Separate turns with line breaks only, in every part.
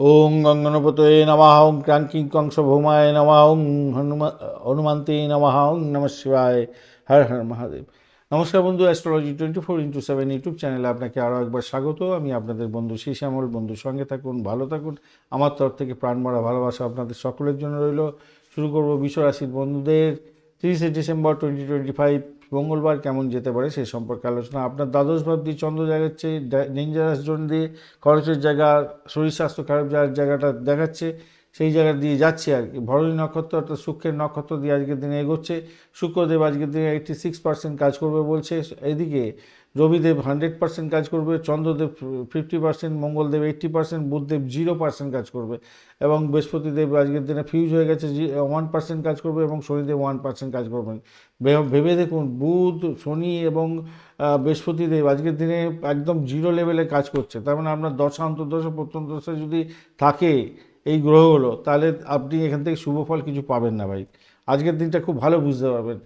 ওং গঙ্গনপতয়ে নমঃ ওং ক্রাঙ্কিং কংস ভৌমায় নমঃ ওং হনুমা, হনুমন্তে নমঃ ওং নমঃ শিবায়। হর হর মহাদেব। নমস্কার বন্ধু astrology twenty four into seven YouTube চ্যানেলে আপনাকে আরও একবার স্বাগত। আমি আপনাদের বন্ধু শ্রী শ্যামল বন্ধুর সঙ্গে থাকুন, ভালো থাকুন। আমার তরফ থেকে প্রাণ মারা ভালোবাসা আপনাদের সকলের জন্য রইল। শুরু করব বিশ্বরাশির বন্ধুদের। তিরিশে ডিসেম্বর টোয়েন্টি টোয়েন্টি ফাইভ মঙ্গলবার কেমন যেতে পারে সেই সম্পর্কে আলোচনা। আপনার দ্বাদশ ভাব দিয়ে চন্দ্র দেখাচ্ছে ডেঞ্জারাস জোন দিয়ে খরচের জায়গা, শরীর স্বাস্থ্য খারাপ যাওয়ার জায়গাটা দেখাচ্ছে। সেই জায়গা দিয়ে যাচ্ছে আর কি। ভরণী নক্ষত্র অর্থাৎ শুক্রের নক্ষত্র দিয়ে আজকের দিনে এগোচ্ছে। শুক্রদেব আজকের দিনে এইটটি সিক্স পার্সেন্ট কাজ করবে বলছে। এদিকে রবিদেব হান্ড্রেড পার্সেন্ট কাজ করবে, Chandradev fifty percent Mangaldev eighty percent Budhdev zero percent কাজ করবে এবং বৃহস্পতিদেব আজকের দিনে ফিউজ হয়ে গেছে ওয়ান পার্সেন্ট কাজ করবে এবং শনিদেব ওয়ান পার্সেন্ট কাজ করবেন ভেবে দেখুন, বুধ, শনি এবং বৃহস্পতিদেব আজকের দিনে একদম জিরো লেভেলে কাজ করছে। তার মানে আপনার দশা, অন্তর্দশা, প্রত্যন্তদশা যদি থাকে এই গ্রহগুলো তাহলে আপনি এখান থেকে শুভ ফল কিছু পাবেন না ভাই। আজকের দিনটা খুব ভালো বুঝতে পারবেন।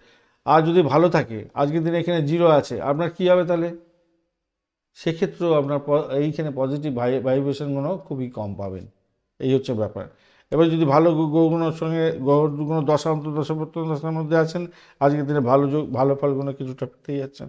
আর যদি ভালো থাকে, আজকের দিনে এখানে জিরো আছে, আপনার কী হবে তাহলে? সেক্ষেত্রেও আপনার এইখানে পজিটিভ ভাই ভাইব্রেশনগুলো খুবই কম পাবেন। এই হচ্ছে ব্যাপার। এবার যদি ভালো গ্রহগুলোর সঙ্গে গ্রহগুলো দশা অন্তর্দশা প্রত্যন্তদশার মধ্যে আছেন, আজকের দিনে ভালো যোগ ভালো ফলগুলো কিছুটা পেতেই যাচ্ছেন।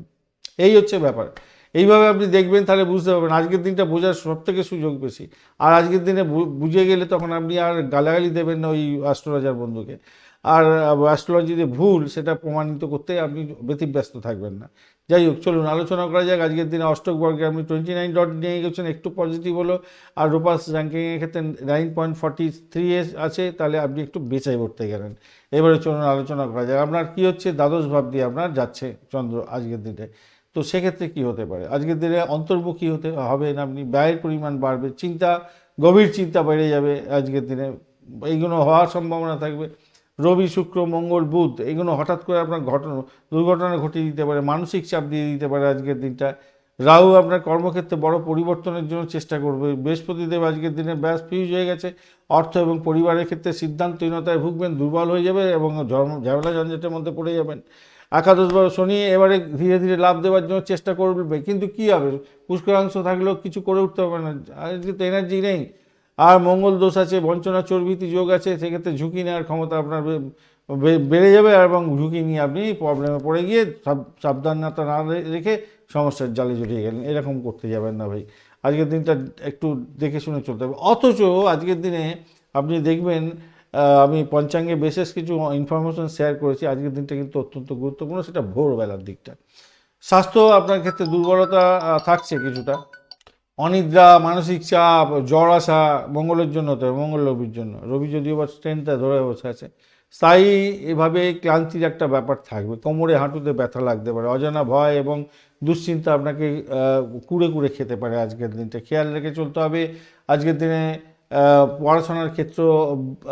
এই হচ্ছে ব্যাপার। এইভাবে আপনি দেখবেন, তাহলে বুঝতে পারবেন। আজকের দিনটা বোঝার সব থেকে সুযোগ বেশি। আর আজকের দিনে বুঝে গেলে তখন আপনি আর গালাগালি দেবেন না ওই অ্যাস্ট্রোলজার বন্ধুকে। আর অ্যাস্ট্রোলজি যে ভুল, সেটা প্রমাণিত করতে আপনি ব্যতিব্যস্ত থাকবেন না। যাই হোক, চলুন, আলোচনা করা যাক। আজকের দিনে অষ্টক বর্গে আপনি টোয়েন্টি নাইন ডট নিয়ে গেছেন, একটু পজিটিভ হলো। আর রূপাস র্যাঙ্কিংয়ের ক্ষেত্রে নাইন পয়েন্ট ফর্টি থ্রি আছে, তাহলে আপনি একটু বেচাই পড়তে গেলেন। এবারে চলুন, আলোচনা করা যাক। আপনার কী হচ্ছে? দ্বাদশ ভাব দিয়ে আপনার যাচ্ছে চন্দ্র আজকের দিনে। তো সেক্ষেত্রে কী হতে পারে? আজকের দিনে অন্তর্মুখী হতে হবেন আপনি ব্যয়ের পরিমাণ বাড়বে, চিন্তা, গভীর চিন্তা বেড়ে যাবে আজকের দিনে। এইগুলো হওয়ার সম্ভাবনা থাকবে। রবি, শুক্র, মঙ্গল, বুধ এগুলো হঠাৎ করে আপনার ঘটনা, দুর্ঘটনা ঘটিয়ে দিতে পারে, মানসিক চাপ দিয়ে দিতে পারে আজকের দিনটা। রাহু আপনার কর্মক্ষেত্রে বড় পরিবর্তনের জন্য চেষ্টা করবে। বৃহস্পতিদেব আজকের দিনে ব্যাস ফিউজ হয়ে গেছে। অর্থ এবং পরিবারের ক্ষেত্রে সিদ্ধান্তহীনতায় ভুগবেন, দুর্বল হয়ে যাবে এবং ঝামেলা ঝঞ্ঝাটের মধ্যে পড়ে যাবেন। একাদশ বার শনি, এবারে ধীরে ধীরে লাভ দেওয়ার জন্য চেষ্টা করবে। কিন্তু কী হবে? পুষ্করাংশ থাকলেও কিছু করে উঠতে হবে না। আজকে তো এনার্জি নেই। আর মঙ্গল দোষ আছে, বঞ্চনা, চর্বিতি যোগ আছে, সেক্ষেত্রে ঝুঁকি নেওয়ার ক্ষমতা আপনার বে- বে- বেড়ে যাবে এবং ঝুঁকি নিয়ে আপনি প্রবলেমে পড়ে গিয়ে সাব- সাবধানতা না রেখে সমস্যার জালে জড়িয়ে গেলেন। এরকম করতে যাবেন না ভাই। আজকের দিনটা একটু দেখে শুনে চলতে হবে। অথচ আজকের দিনে আপনি দেখবেন আমি পঞ্চাঙ্গে বিশেষ কিছু ইনফরমেশন শেয়ার করেছি। আজকের দিনটা কিন্তু অত্যন্ত গুরুত্বপূর্ণ, সেটা ভোরবেলার দিকটা। স্বাস্থ্য আপনার ক্ষেত্রে দুর্বলতা থাকছে কিছুটা। অনিদ্রা, মানসিক চাপ, জ্বর আসা মঙ্গলের জন্য তো মঙ্গল রবির জন্য। রবি যদিও বা স্ট্রেনটা ধরে বসে আছে, স্থায়ী এভাবে ক্লান্তির একটা ব্যাপার থাকবে। কোমরে হাঁটুতে ব্যথা লাগতে পারে, অজানা ভয় এবং দুশ্চিন্তা আপনাকে কুড়ে কুড়ে খেতে পারে আজকের দিনটা। খেয়াল রেখে চলতে হবে। আজকের দিনে পড়াশোনার ক্ষেত্র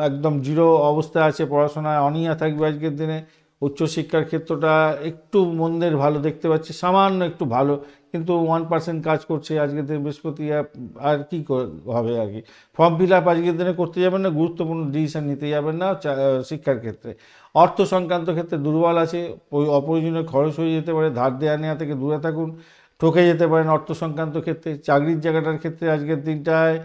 একদম জিরো অবস্থায় আছে, পড়াশোনায় অনিয়া থাকবে আজকের দিনে। উচ্চশিক্ষার ক্ষেত্রটা একটু মন্দের ভালো দেখতে পাচ্ছি, সামান্য একটু ভালো, কিন্তু ওয়ান পার্সেন্ট কাজ করছে আজকের দিনে বৃহস্পতি, আর- কি হবে আর কি? ফর্ম ফিল আপ আজকের দিনে করতে যাবেন না, গুরুত্বপূর্ণ ডিসিশন নিতে যাবেন না শিক্ষার ক্ষেত্রে। অর্থ সংক্রান্ত ক্ষেত্রে দুর্বল আছে অপ্রয়োজনীয় খরচ হয়ে যেতে পারে, ধার দেওয়া নেওয়া থেকে দূরে থাকুন, ঠকে যেতে পারেন অর্থ সংক্রান্ত ক্ষেত্রে। চাকরির জায়গাটার ক্ষেত্রে আজকের দিনটায়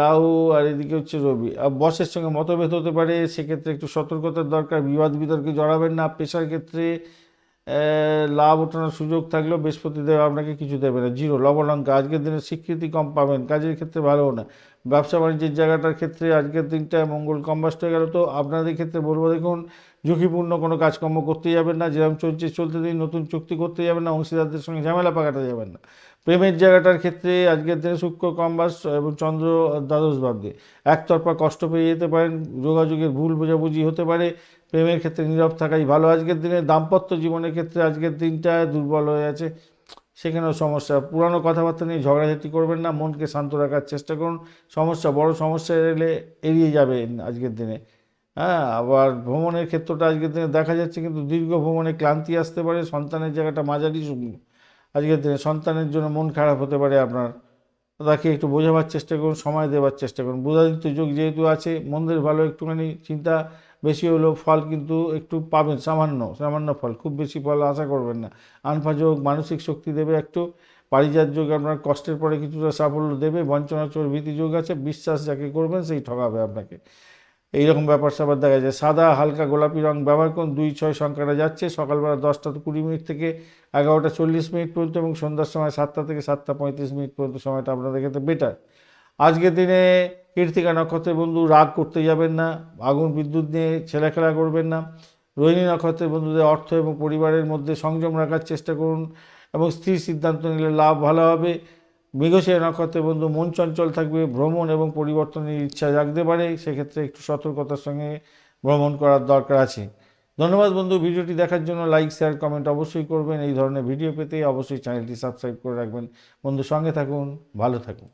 রাহু আর এদিকে হচ্ছে রবি। আর বসের সঙ্গে মতভেদ হতে পারে, সেক্ষেত্রে একটু সতর্কতার দরকার, বিবাদ বিতর্কে জড়াবেন না, পেশার ক্ষেত্রে লাভ ওঠানোর সুযোগ থাকলেও বৃহস্পতিদেব আপনাকে কিছু দেবে না। জিরো লবলঙ্কা আজকের দিনে স্বীকৃতি কম পাবেন, কাজের ক্ষেত্রে ভালো না। ব্যবসা বাণিজ্যের জায়গাটার ক্ষেত্রে আজকের দিনটা মঙ্গল কম কম্বাস্ট হয়ে গেল, তো আপনাদের ক্ষেত্রে বলব দেখুন, ঝুঁকিপূর্ণ কোনো কাজকর্ম করতে যাবেন না, যেরকম চলছে, চলতে দিন নতুন চুক্তি করতে যাবেন না, অংশীদারদের সঙ্গে ঝামেলা পাকাতে যাবেন না। প্রেমের জায়গাটার ক্ষেত্রে আজকের দিনে শুক্র কম্বাস এবং চন্দ্র দ্বাদশ ভাবকে একতরফা কষ্ট পেয়ে যেতে পারেন, যোগাযোগের ভুল বোঝাবুঝি হতে পারে, প্রেমের ক্ষেত্রে নীরব থাকাই ভালো। আজকের দিনে দাম্পত্য জীবনের ক্ষেত্রে আজকের দিনটা দুর্বল হয়ে আছে, সেখানেও সমস্যা। পুরানো কথাবার্তা নিয়ে ঝগড়াঝাটি করবেন না, মনকে শান্ত রাখার চেষ্টা করুন। সমস্যা, বড় সমস্যা এলে এড়িয়ে যাবেন আজকের দিনে। হ্যাঁ আবার ভ্রমণের ক্ষেত্রটা আজকের দিনে দেখা যাচ্ছে, কিন্তু দীর্ঘ ভ্রমণে ক্লান্তি আসতে পারে, সন্তানের জায়গাটা মাঝারি আজকের দিনে সন্তানের জন্য মন খারাপ হতে পারে আপনার। তাকে একটু বোঝাবার চেষ্টা করুন, সময় দেওয়ার চেষ্টা করুন। বুধাদিত্য যোগ যেহেতু আছে, মন্দের ভালো একটুখানি চিন্তা বেশি হলেও ফল কিন্তু একটু পাবেন, সামান্য সামান্য ফল, খুব বেশি ফল আশা করবেন না। আনফা যোগ মানসিক শক্তি দেবে একটু, পারিজাত যোগ আপনার কষ্টের পরে কিছুটা সাফল্য দেবে বঞ্চনা চোর ভীতি যোগ আছে, বিশ্বাস যাকে করবেন সেই ঠকাবে আপনাকে। এইরকম ব্যাপার স্যাপার দেখা যায়। সাদা, হালকা গোলাপি রং ব্যবহার করুন। দুই, ছয় সংখ্যাটা যাচ্ছে। সকালবেলা দশটা কুড়ি মিনিট থেকে এগারোটা চল্লিশ মিনিট পর্যন্ত এবং সন্ধ্যার সময় সাতটা থেকে সাতটা পঁয়ত্রিশ মিনিট পর্যন্ত সময়টা আপনাদের ক্ষেত্রে বেটার আজকের দিনে কীর্তিকা নক্ষত্রের বন্ধু রাগ করতে যাবেন না, আগুন বিদ্যুৎ নিয়ে ছেলেখেলা করবেন না। রোহিণী নক্ষত্রের বন্ধুদের অর্থ এবং পরিবারের মধ্যে সংযম রাখার চেষ্টা করুন এবং স্থির সিদ্ধান্ত নিলে লাভ ভালো হবে। মৃগশিরা নক্ষত্রের বন্ধু মন চঞ্চল থাকবে, ভ্রমণ এবং পরিবর্তনের ইচ্ছা জাগতে পারে, সেক্ষেত্রে একটু সতর্কতার সঙ্গে ভ্রমণ করার দরকার আছে। ধন্যবাদ বন্ধু, ভিডিওটি দেখার জন্য লাইক, শেয়ার, কমেন্ট অবশ্যই করবেন। এই ধরনের ভিডিও পেতে অবশ্যই চ্যানেলটি সাবস্ক্রাইব করে রাখবেন। বন্ধু সঙ্গে থাকুন, ভালো থাকুন।